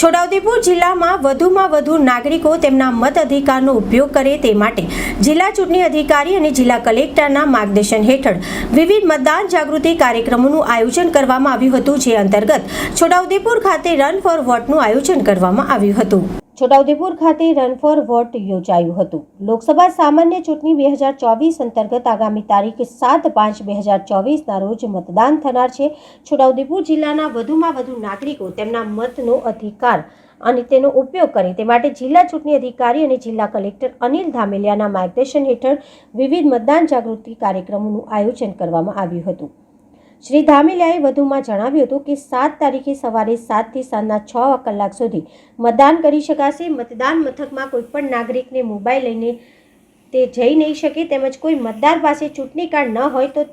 છોટાઉદેપુર જિલ્લામાં વધુમાં વધુ નાગરિકો તેમના મત અધિકારનો ઉપયોગ કરે તે માટે જિલ્લા ચૂંટણી અધિકારી અને જિલ્લા કલેક્ટરના માર્ગદર્શન હેઠળ વિવિધ મતદાન જાગૃતિ કાર્યક્રમોનું આયોજન કરવામાં આવ્યું હતું, જે અંતર્ગત છોટાઉદેપુર ખાતે રન ફોર વોટનું આયોજન કરવામાં આવ્યું હતું. છોટાઉદેપુર ખાતે રન ફોર વોટ યોજાયું હતું. લોકસભા સામાન્ય ચૂંટણી બે હજાર ચોવીસ અંતર્ગત આગામી તારીખ સાત પાંચ બે હજાર ચોવીસના રોજ મતદાન થનાર છે. છોટાઉદેપુર જિલ્લાના વધુમાં વધુ નાગરિકો તેમના મતનો અધિકાર અને તેનો ઉપયોગ કરે તે માટે જિલ્લા ચૂંટણી અધિકારી અને જિલ્લા કલેક્ટર અનિલ ધામેલિયાના માર્ગદર્શન હેઠળ વિવિધ મતદાન જાગૃતિ કાર્યક્રમોનું આયોજન કરવામાં આવ્યું હતું. શ્રી ધામેલિયાએ વધુમાં જણાવ્યું હતું કે સાત તારીખે સવારે સાતથી સાંજના છ કલાક સુધી મતદાન કરી શકાશે. મતદાન મથકમાં કોઈપણ નાગરિકને મોબાઈલ લઈને તે જઈ નહીં શકે તેમજ કોઈ મતદાર પાસે ચૂંટણી કાર્ડ ન હોય તો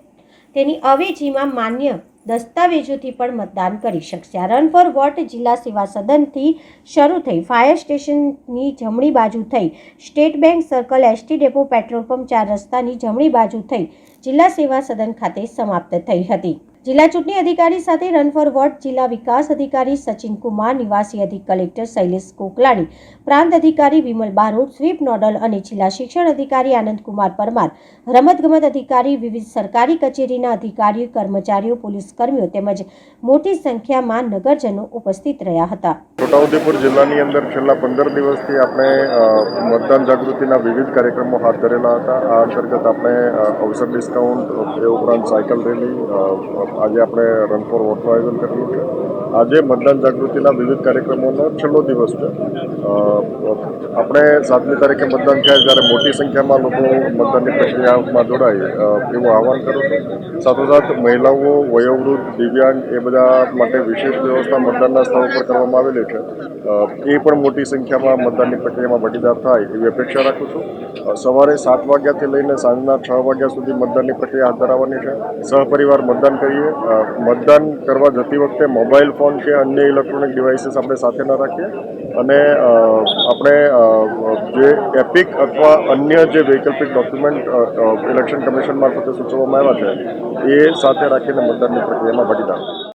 તેની અવેજીમાં માન્ય દસ્તાવેજોથી પણ મતદાન કરી શકશે. આ રન ફોર વોટ જિલ્લા સેવા સદનથી શરૂ થઈ. ફાયર સ્ટેશનની જમણી બાજુ થઈ. State bank circle, ST depot, petrol pump ચાર રસ્તાની જમણી બાજુ થઈ. જિલ્લા સેવા સદન ખાતે સમાપ્ત થઈ હતી. જિલ્લા ચૂંટણી અધિકારી સાથે રન ફોર વોટ જિલ્લા વિકાસ અધિકારી સચિન કુમાર, નિવાસી અધિક કલેક્ટર શૈલેષ કોકલાણી, પ્રાંત અધિકારી વિમલ બારોટ, સ્વીપ નોડલ અને જિલ્લા શિક્ષણ અધિકારી આનંદકુમાર પરમાર, રમતગમત અધિકારી વિવિધ સરકારી કચેરીના અધિકારીઓ કર્મચારીઓ, પોલીસ કર્મીઓ તેમજ મોટી સંખ્યામાં નગરજનો ઉપસ્થિત રહ્યા હતા. છોટાઉદેપુર જિલ્લાની અંદર છેલ્લા પંદર દિવસથી આપણે મતદાન જાગૃતિના વિવિધ કાર્યક્રમો હાથ ધરેલા હતા. આ અંતર્ગત આપણે અવસર ડિસ્કાઉન્ટ એ ઉપરાંત સાયકલ રેલી આજે આપણે રન ફોર વોટનું આયોજન કરેલું છે. આજે મતદાન જાગૃતિના વિવિધ કાર્યક્રમોનો છેલ્લો દિવસ છે. આપણે સાતમી તારીખે મતદાન થયા ત્યારે મોટી સંખ્યામાં લોકો મતદાનની પ્રક્રિયામાં જોડાય એવું આહવાન કરું છું સાથોસાથ મહિલાઓ, વયોવૃદ્ધ, દિવ્યાંગ એ બધા માટે વિશેષ વ્યવસ્થા મતદાનના સ્થળો પર કરવામાં આવેલી છે. એ પણ મોટી સંખ્યામાં મતદાનની પ્રક્રિયામાં ભાગીદાર થાય એવી અપેક્ષા રાખું છું. સવારે સાત વાગ્યાથી લઈને સાંજના છ વાગ્યા સુધી મતદાનની પ્રક્રિયા હાથ ધરાવવાની છે. સહપરિવાર મતદાન કરીએ મતદાન કરવા જતી વખતે મોબાઈલ ફોન કે અન્ય ઇલેક્ટ્રોનિક ડિવાઇસીસ આપણે સાથે ન રાખીએ. અને આપણે જે એપિક અથવા અન્ય જે વૈકલ્પિક ડોક્યુમેન્ટ ઇલેક્શન કમિશન મારફતે સૂચવવામાં આવ્યા છે, એ સાથે રાખીને મતદાનની પ્રક્રિયામાં ભાગીદાર